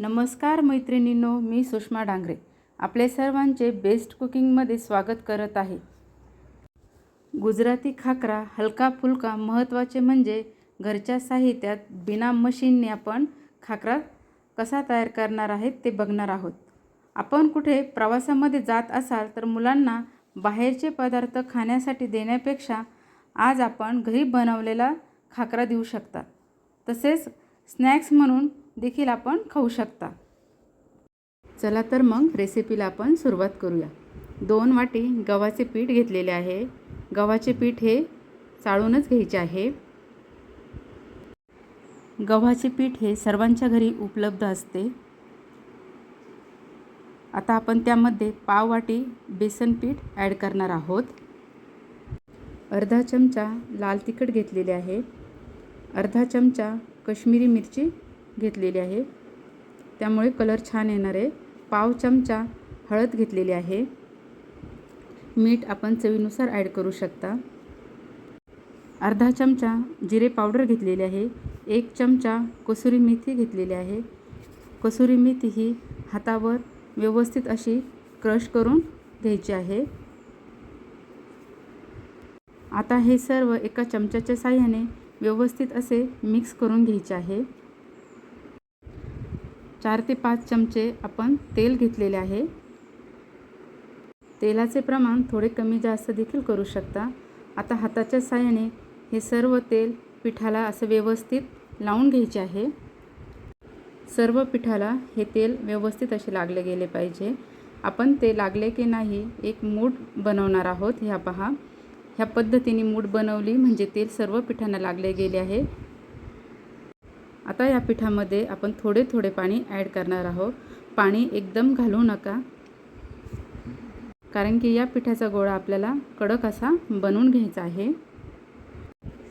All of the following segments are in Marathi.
नमस्कार मैत्रिणींनो मी सुषमा डांगरे. आपले सर्वांचे बेस्ट कुकिंगमध्ये स्वागत करत आहे. गुजराती खाकरा हलका फुलका महत्त्वाचे म्हणजे घरच्या साहित्यात बिना मशीनने आपण खाकरा कसा तयार करणार आहेत ते बघणार आहोत. आपण कुठे प्रवासामध्ये जात असाल तर मुलांना बाहेरचे पदार्थ खाण्यासाठी देण्यापेक्षा आज आपण घरी बनवलेला खाकरा देऊ शकता. तसेच स्नॅक्स म्हणून देखील आपण खाऊ शकता. चला तर मग रेसिपीला आपण सुरुवात करूया. दोन वाटी गव्हाचे पीठ घेतलेले आहे. गव्हाचे पीठ हे चाळूनच घ्यायचे आहे. गव्हाचे पीठ हे सर्वांच्या घरी उपलब्ध असते. आता आपण त्यामध्ये पाव वाटी बेसन पीठ ॲड करणार आहोत. अर्धा चमचा लाल तिखट घेतलेले आहे. अर्धा चमचा कश्मीरी मिरची घेतलेली आहे. त्यामुळे कलर छान येणार आहे. पाव चमचा हळद घेतलेली आहे. मीठ आपण चवीनुसार ॲड करू शकता. अर्धा चमचा जिरे पावडर घेतलेली आहे. एक चमचा कसुरी मेथी घेतलेली आहे. कसुरी मेथी ही हातावर व्यवस्थित अशी क्रश करून घ्यायची आहे. आता हे सर्व एका चमच्याच्या साह्याने व्यवस्थित असे मिक्स करून घ्यायचे आहे. चार ते पाच चमचे आपण तेल घेतलेले आहे. तेलाचे प्रमाण थोडे कमी जास्त देखील करू शकता. आता हाताच्या साह्याने हे सर्व तेल पिठाला असं व्यवस्थित लावून घ्यायचे आहे. सर्व पिठाला हे तेल व्यवस्थित असे लागले गेले पाहिजे. आपण ते लागले की नाही एक मूठ बनवणार आहोत. ह्या पहा. ह्या पद्धतीने मूठ बनवली म्हणजे तेल सर्व पिठांना लागले गेले आहे. आता या पिठामध्ये आपण थोडे थोडे पाणी ॲड करणार आहोत. पाणी एकदम घालू नका. कारण की या पिठाचा गोळा आपल्याला कडक असा बनवून घ्यायचा आहे.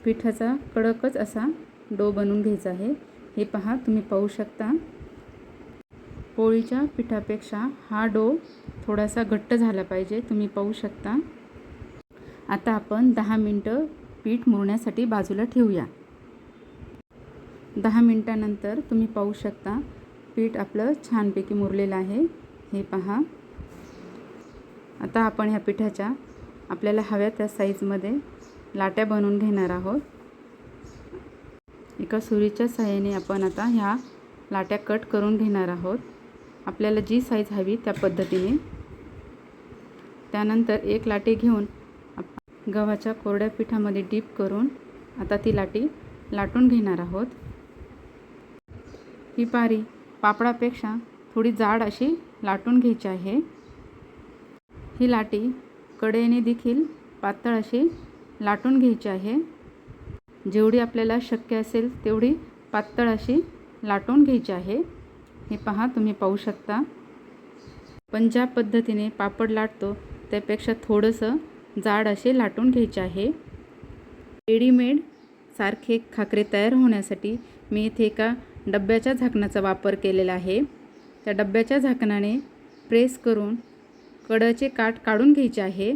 पिठाचा कडकच असा डो बनवून घ्यायचा आहे. हे पहा तुम्ही पाहू शकता. पोळीच्या पिठापेक्षा हा डो थोडासा घट्ट झाला पाहिजे तुम्ही पाहू शकता. आता आपण दहा मिनटं पीठ मुरण्यासाठी बाजूला ठेवूया. दहा मिनटानंतर तुम्ही पाहू शकता. पीठ आपलं छानपैकी मुरलेलं आहे. हे पहा. आता आपण ह्या पिठाच्या आपल्याला हव्या त्या साईजमध्ये लाट्या बनवून घेणार आहोत. एका सुरीच्या साह्याने आपण आता ह्या लाट्या कट करून घेणार आहोत. आपल्याला जी साईज हवी त्या पद्धतीने. त्यानंतर एक लाटी घेऊन गव्हाच्या कोरड्या पिठामध्ये डीप करून आता ती लाटी लाटून घेणार आहोत. ही पारी पापडापेक्षा थोडी जाड अशी लाटून घ्यायची आहे. ही लाटी कडेने देखील पातळ अशी लाटून घ्यायची आहे. जेवढी आपल्याला शक्य असेल तेवढी पातळ अशी लाटून घ्यायची आहे. हे पहा तुम्ही पाहू शकता. पण ज्या पद्धतीने पापड लाटतो त्यापेक्षा थोडंसं जाड असे लाटून घ्यायचे आहे. रेडीमेड सारखे खाकरे तयार होण्यासाठी मी इथे एका डब्याच्या झाकणाचा वापर केलेला आहे. त्या डब्याच्या झाकणाने प्रेस करून कडाचे काठ काढून घ्यायचे आहे.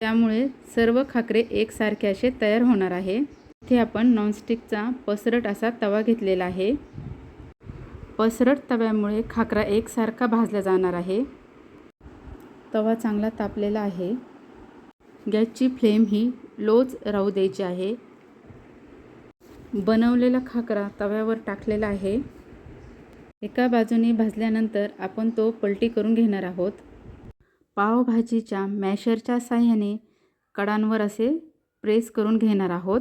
त्यामुळे सर्व खाकरे एकसारखे असे तयार होणार आहे. इथे आपण नॉनस्टिकचा पसरट असा तवा घेतलेला आहे. पसरट तव्यामुळे खाकरा एकसारखा भाजला जाणार आहे. तवा चांगला तापलेला आहे. गॅसची फ्लेम ही लोच राहू द्यायची आहे. बनवलेला खाकरा तव्यावर टाकलेला आहे. एका बाजूने भाजल्यानंतर आपण तो पलटी करून घेणार आहोत. पावभाजीच्या मॅशरच्या साह्याने कडांवर असे प्रेस करून घेणार आहोत.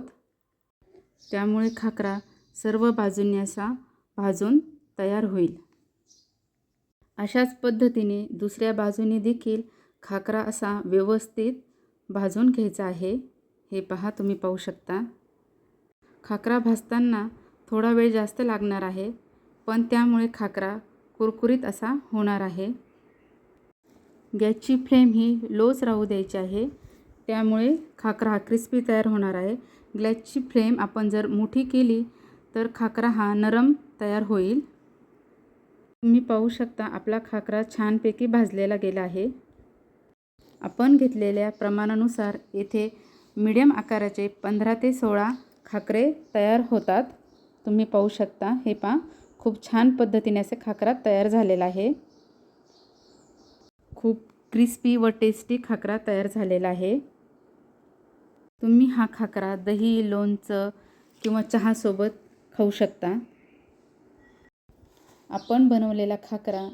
त्यामुळे खाकरा सर्व बाजूंनी असा भाजून तयार होईल. अशाच पद्धतीने दुसऱ्या बाजूने देखील खाकरा असा व्यवस्थित भाजून घ्यायचा आहे. हे पहा तुम्ही पाहू शकता. खाकरा भाजताना थोडा वेळ जास्त लागणार आहे पण त्यामुळे खाकरा कुरकुरीत असा होणार आहे. गॅसची फ्लेम ही लोच राहू द्यायची आहे त्यामुळे खाकरा हा क्रिस्पी तयार होणार आहे. गॅसची फ्लेम आपण जर मोठी केली तर खाकरा हा नरम तयार होईल. तुम्ही पाहू शकता आपला खाकरा छानपैकी भाजलेला गेला आहे. आपण घेतलेल्या प्रमाणानुसार येथे मीडियम आकाराचे पंधरा ते सोळा खाकरे तयार होतात. तुम्ही पाहू शकता हे पा खूप छान पद्धतीने असे खाकरा तयार झालेला आहे. खूप क्रिस्पी व टेस्टी खाकरा तयार झालेला आहे. तुम्ही हा खाकरा दही लोणचं किंवा चहासोबत खाऊ शकता. आपण बनवलेला खाकरा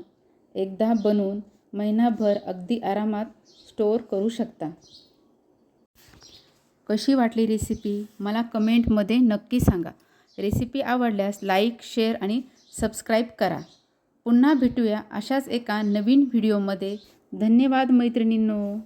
एकदा बनवून महिनाभर अगदी आरामात स्टोअर करू शकता. कशी वाटली रेसिपी मला कमेंटमध्ये नक्की सांगा. रेसिपी आवडल्यास लाईक शेअर आणि सबस्क्राईब करा. पुन्हा भेटूया अशाच एका नवीन व्हिडिओमध्ये धन्यवाद मैत्रिणींनो.